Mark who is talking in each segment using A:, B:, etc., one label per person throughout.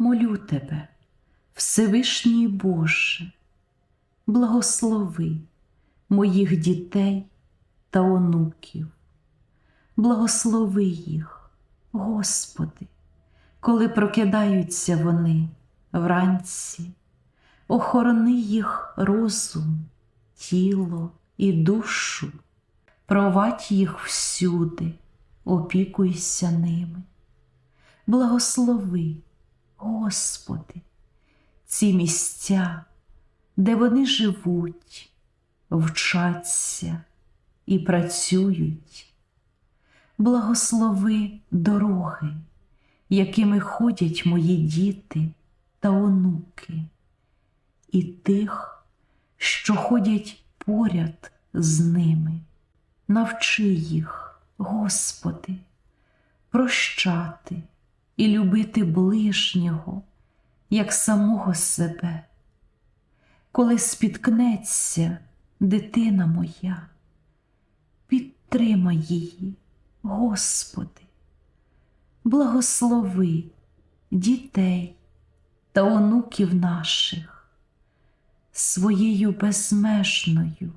A: молю тебе, Всевишній Боже, благослови моїх дітей та онуків, благослови їх, Господи, коли прокидаються вони вранці, охорони їх розум, тіло і душу, провадь їх всюди, опікуйся ними. Благослови, Господи, ці місця, де вони живуть, вчаться і працюють. Благослови дороги, якими ходять мої діти та онуки, і тих, що ходять поряд з ними. Навчи їх, Господи, прощати і любити ближнього, як самого себе. Коли спіткнеться дитина моя, підтримай її, Господи, благослови дітей та онуків наших своєю безмежною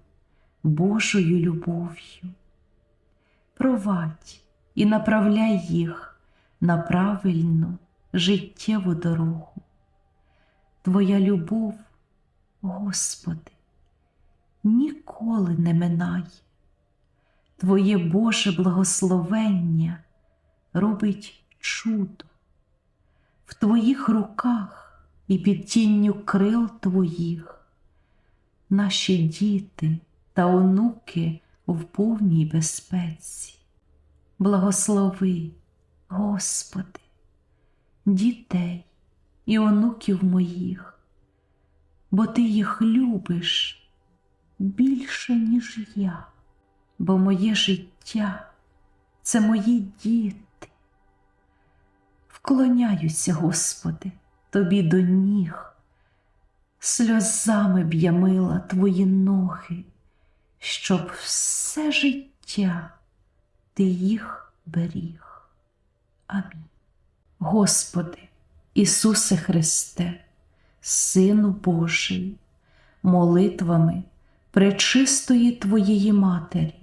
A: Божою любов'ю. Провадь і направляй їх на правильну життєву дорогу. Твоя любов, Господи, ніколи не минає. Твоє Боже благословення робить чудо. В Твоїх руках і під тінню крил Твоїх наші діти та онуки в повній безпеці. Благослови, Господи, дітей і онуків моїх, бо Ти їх любиш більше, ніж я, бо моє життя це мої діти. Вклоняюся, Господи, Тобі до ніг, сльозами б я мила Твої ноги, щоб все життя Ти їх беріг. Амінь. Господи, Ісусе Христе, Сину Божий, молитвами пречистої Твоєї Матері,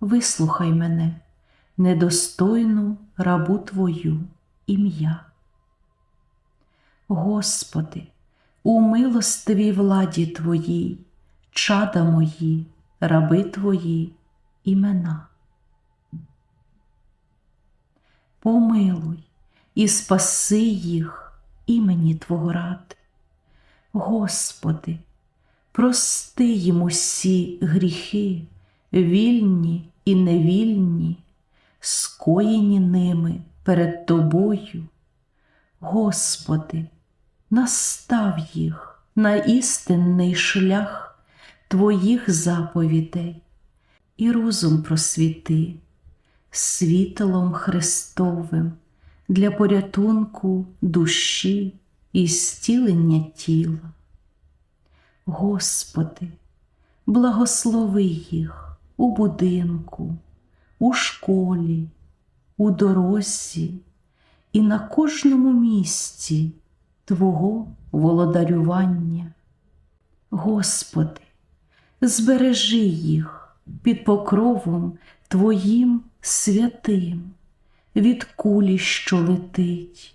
A: вислухай мене, недостойну рабу Твою ім'я. Господи, у милостивій владі Твоїй, чада мої, раби Твої імена. Помилуй і спаси їх імені Твого ради. Господи, прости їм усі гріхи, вільні і невільні, скоєні ними перед Тобою. Господи, настав їх на істинний шлях Твоїх заповідей і розум просвіти світлом Христовим для порятунку душі і зцілення тіла. Господи, благослови їх у будинку, у школі, у дорозі і на кожному місці Твого володарювання. Господи, збережи їх під покровом Твоїм святим, від кулі, що летить,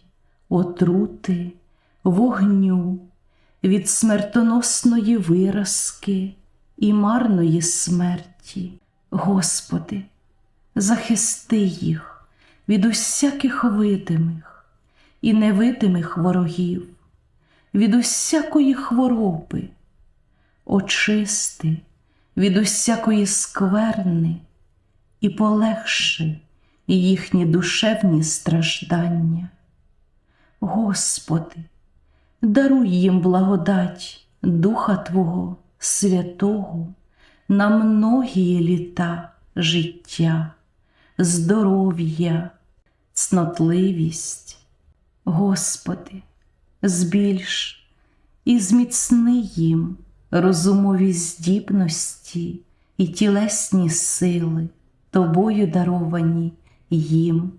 A: отрути, вогню, від смертоносної виразки і марної смерті. Господи, захисти їх від усяких видимих і невидимих ворогів, від усякої хвороби, очисти від усякої скверни і полегши їхні душевні страждання. Господи, даруй їм благодать Духа Твого Святого на многії літа життя, здоров'я, цнотливість. Господи, збільш і зміцни їм розумові здібності і тілесні сили, Тобою даровані їм.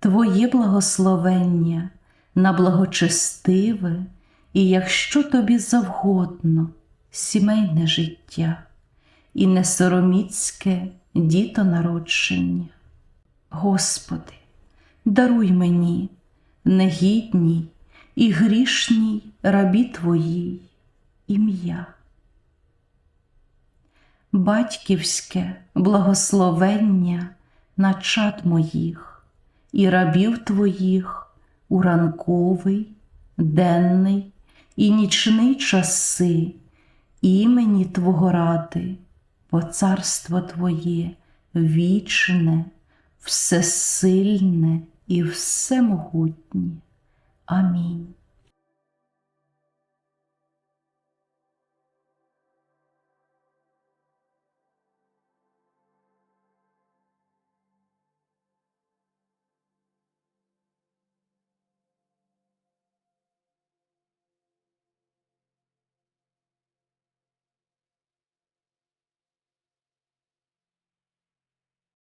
A: Твоє благословення на благочестиве і, якщо тобі завгодно, сімейне життя і несороміцьке дітонародження. Господи, даруй мені, негідній і грішній рабі Твоїй ім'я. Батьківське благословення на чад моїх і рабів Твоїх у ранковий, денний і нічний часи імені Твого ради, бо царство Твоє вічне, всесильне і всемогутнє. Амінь.